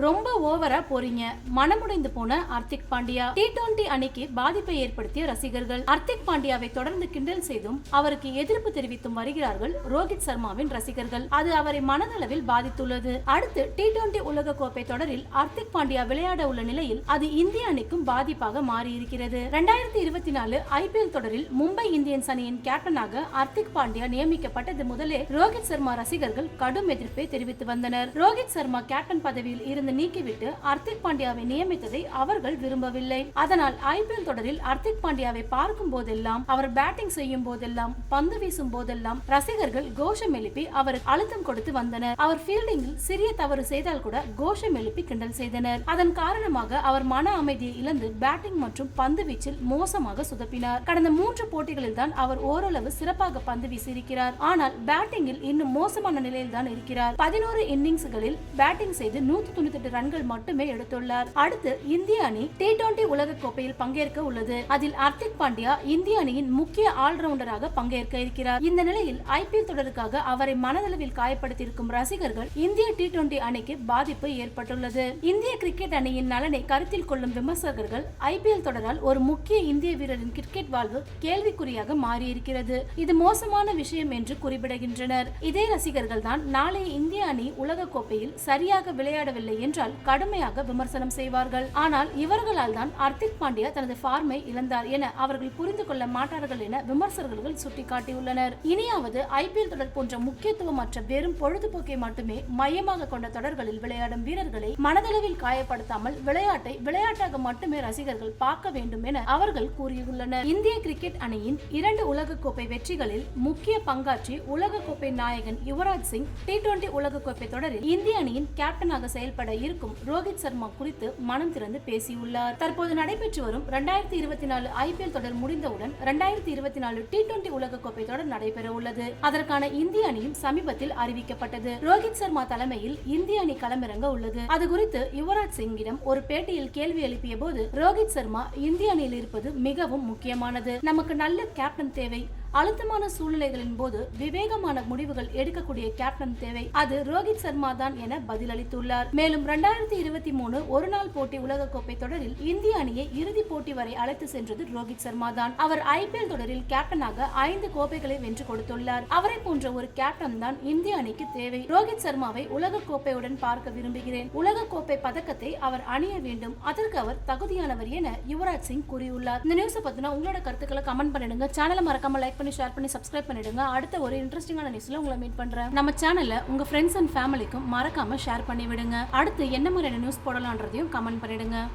ரொம்ப ஓவரா போறீங்க. மனமுடைந்து போன ஹர்திக் பாண்டியா. டி டுவெண்டி அணிக்கு பாதிப்பை ஏற்படுத்திய ரசிகர்கள். ஹர்திக் பாண்டியாவை தொடர்ந்து கிண்டல் செய்தும் அவருக்கு எதிர்ப்பு தெரிவித்தும் வருகிறார்கள் ரோஹித் சர்மாவின் ரசிகர்கள். அது அவரை மனதளவில் பாதித்துள்ளது. அடுத்து டி டுவெண்டி உலக கோப்பை தொடரில் ஹர்திக் பாண்டியா விளையாட உள்ள நிலையில் அது இந்திய அணிக்கும் பாதிப்பாக மாறியிருக்கிறது. இரண்டாயிரத்தி இருபத்தி நாலு ஐபிஎல் தொடரில் மும்பை இந்தியன்ஸ் அணியின் கேப்டனாக ஹர்திக் பாண்டியா நியமிக்கப்பட்டது முதலே ரோஹித் சர்மா ரசிகர்கள் கடும் எதிர்ப்பை தெரிவித்து வந்தனர். ரோஹித் சர்மா கேப்டன் பதவியில் இருந்து நீக்கிவிட்டு ஹர்திக் பாண்டியாவை நியமித்ததை அவர்கள் விரும்பவில்லை. அதனால் ஐபிஎல் தொடரில் ஹர்திக் பாண்டியாவை பார்க்கும் போதெல்லாம் அவர் பேட்டிங் செய்யும் போதெல்லாம் பந்து வீசும் போதெல்லாம் ரசிகர்கள் கோஷம் எழுப்பி அவருக்கு அழுத்தம் கொடுத்து வந்தனர். அவர் ஃபீல்டிங்கில் சிறிய தவறு செய்தால் கூட கோஷம் எழுப்பி கிண்டல் செய்தனர். அதன் காரணமாக அவர் மன அமைதியை இழந்து பேட்டிங் மற்றும் பந்து வீச்சில் மோசமாக சுதப்பினார். கடந்த மூன்று போட்டிகளில் தான் அவர் ஓரளவு சிறப்பாக பந்து வீசியிருக்கிறார். ஆனால் பேட்டிங்கில் இன்னும் மோசமான நிலையில் தான் இருக்கிறார். பதினோரு இன்னிங்ஸ்களில் பேட்டிங் செய்து நூத்தி தொண்ணூத்தி ரன்கள் மட்டுமே எடுத்துள்ளார். அடுத்து இந்திய அணி டி டுவெண்டி உலக கோப்பையில் பங்கேற்க உள்ளது. அதில் ஹர்திக் பாண்டியா இந்திய அணியின் முக்கிய ஆல்ரவுண்டராக பங்கேற்க இருக்கிறார். இந்த நிலையில் ஐபிஎல் தொடருக்காக அவரை மனதளவில் காயப்படுத்தியிருக்கும் ரசிகர்கள் இந்திய டி டுவெண்டி அணிக்கு பாதிப்பு ஏற்பட்டுள்ளது. இந்திய கிரிக்கெட் அணியின் நலனை கருத்தில் கொள்ளும் விமர்சகர்கள் ஐபிஎல் தொடரால் ஒரு முக்கிய இந்திய வீரரின் கிரிக்கெட் வாழ்வு கேள்விக்குறியாக மாறியிருக்கிறது. இது மோசமான விஷயம் என்று குறிப்பிடுகின்றனர். இதே ரசிகர்கள் தான் நாளைய இந்திய அணி உலக கோப்பையில் சரியாக விளையாடவில்லை என்றால் கடுமையாக விமர்சனம் செய்வார்கள். ஆனால் இவர்களால் தான் ஹர்திக் பாண்டியா தனது ஃபார்மை இழந்தார் என அவர்கள் புரிந்து கொள்ள மாட்டார்கள் என விமர்சகர்கள் சுட்டிக்காட்டியுள்ளனர். இனியாவது ஐபிஎல் தொடர் போன்ற முக்கியத்துவமற்ற வெறும் பொழுதுபோக்கை மட்டுமே மையமாக கொண்ட தொடர்களில் விளையாடும் வீரர்களை மனதளவில் காயப்படுத்தாமல் விளையாட்டை விளையாட்டாக மட்டுமே ரசிகர்கள் பார்க்க வேண்டும் என அவர்கள் கூறியுள்ளனர். இந்திய கிரிக்கெட் அணியின் இரண்டு உலகக்கோப்பை வெற்றிகளில் முக்கிய பங்காற்றி உலகக்கோப்பை நாயகன் யுவராஜ் சிங் டி டுவெண்டி உலகக்கோப்பை தொடரில் இந்திய அணியின் கேப்டனாக செயல்பட இருக்கும் ரோஹித் சர்மா குறித்து மனம் திறந்து பேசியுள்ளார். தற்போது நடைபெற்று வரும் இரண்டாயிரத்தி இருபத்தி நாலு ஐபிஎல் தொடர் முடிந்தவுடன் இரண்டாயிரத்தி இருபத்தி நாலு டி டுவெண்டி உலகக்கோப்பை தொடர் நடைபெற உள்ளது. அதற்கான இந்திய அணியும் சமீபத்தில் அறிவிக்கப்பட்டது. ரோஹித் சர்மா தலைமையில் இந்திய அணி களமிறங்க உள்ளது. அது குறித்து யுவராஜ் சிங்கிடம் ஒரு பேட்டியில் கேள்வி எழுப்பிய போது ரோஹித் சர்மா இந்திய அணியில் இருப்பது மிகவும் முக்கியமானது. நமக்கு நல்ல கேப்டன் தேவை. அழுத்தமான சூழ்நிலைகளின் போது விவேகமான முடிவுகள் எடுக்கக்கூடிய கேப்டன் தேவை. அது ரோஹித் சர்மா தான் என பதிலளித்துள்ளார். மேலும் இரண்டாயிரத்தி இருபத்தி மூணு ஒருநாள் போட்டி உலகக்கோப்பை தொடரில் இந்திய அணியை இறுதிப் போட்டி வரை அழைத்து சென்றது ரோஹித் சர்மா தான். அவர் ஐபிஎல் தொடரில் கேப்டனாக ஐந்து கோப்பைகளை வென்று கொடுத்துள்ளார். அவரை போன்ற ஒரு கேப்டன் தான் இந்திய அணிக்கு தேவை. ரோஹித் சர்மாவை உலக கோப்பையுடன் பார்க்க விரும்புகிறேன். உலக கோப்பை பதக்கத்தை அவர் அணிய வேண்டும். அதற்கு அவர் தகுதியானவர் என யுவராஜ் சிங் கூறியுள்ளார். இந்த நியூஸை பத்தினா உங்களோட கருத்துக்களை கமெண்ட் பண்ணிடுங்க. சேனலை மறக்காம லைக் பண்ணி ஷேர் பண்ணி சப்ஸ்கிரைப் பண்ணிடுங்க. அடுத்த ஒரு இன்ட்ரெஸ்டிங்கான நியூஸ்ல உங்களை மீட் பண்றேன். நம்ம சேனலை உங்க ஃப்ரெண்ட்ஸ் அண்ட் ஃபேமிலிக்கும் மறக்காம ஷேர் பண்ணி விடுங்க அடுத்து என்ன மாதிரியான நியூஸ் போடலான்றதையும் கமெண்ட் பண்ணிடுங்க.